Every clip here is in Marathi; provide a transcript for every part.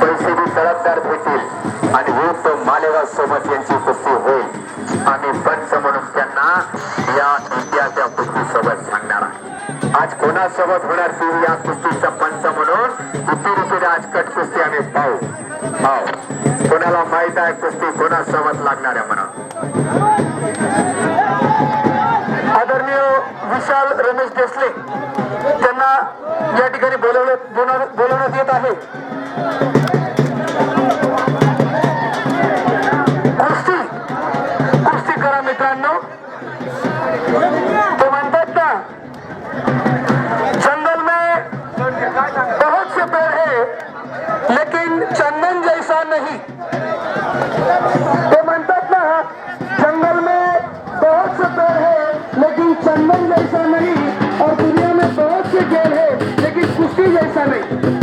परिषदे तडफदार भेटेल आणि होत मालेगाव सोबत यांची कुस्ती होईल. आम्ही पंच म्हणून त्यांना या इंडियाच्या कुस्ती सोबत सांगणार आज कोणासोबत होणार ती या कुस्तीचा पंच म्हणून? किती रुपये आजकट कुस्ती आम्ही पाहू. पाहू. कोणाला माहीत आहे कुस्ती कोणासोबत लागणार आहे म्हणा आदरणीय विशाल रमेश देसले चंदन जैसा नहीं और दुनिया में बहुत से खेल है लेकिन कुश्ती जैसा नहीं।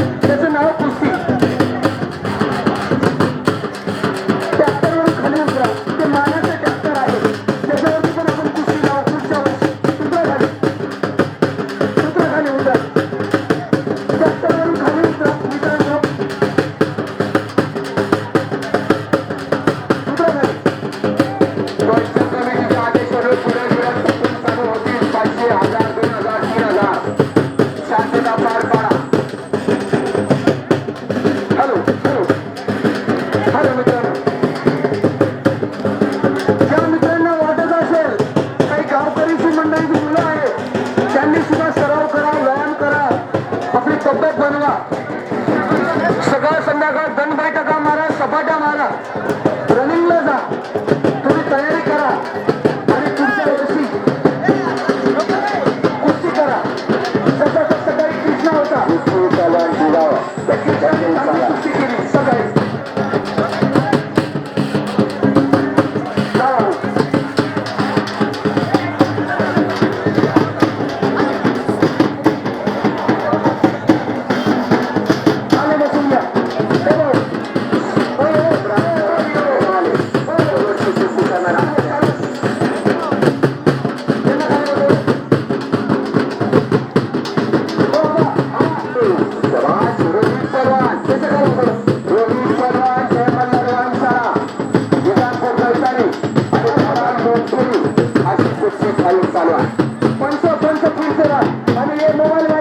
मोबाइल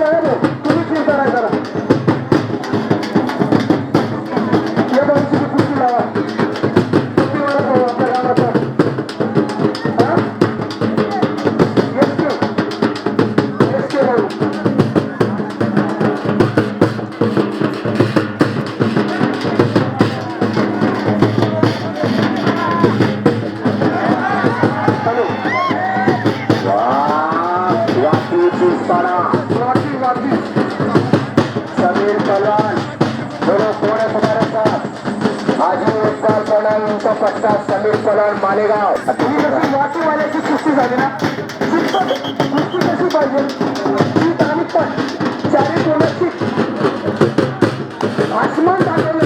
वारा स्वाती वादी समीर कलान दोनों सोने हमारे साथ आजी रोजगार कलान उनका पट्टा समीर कशी पण चारी आसमान दाखवलं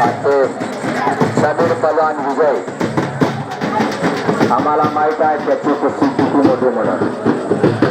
आजचे सबीर पलवान विजय. आम्हाला माहीत आहे त्याची कुस्ती मध्ये मोठी म्हणून.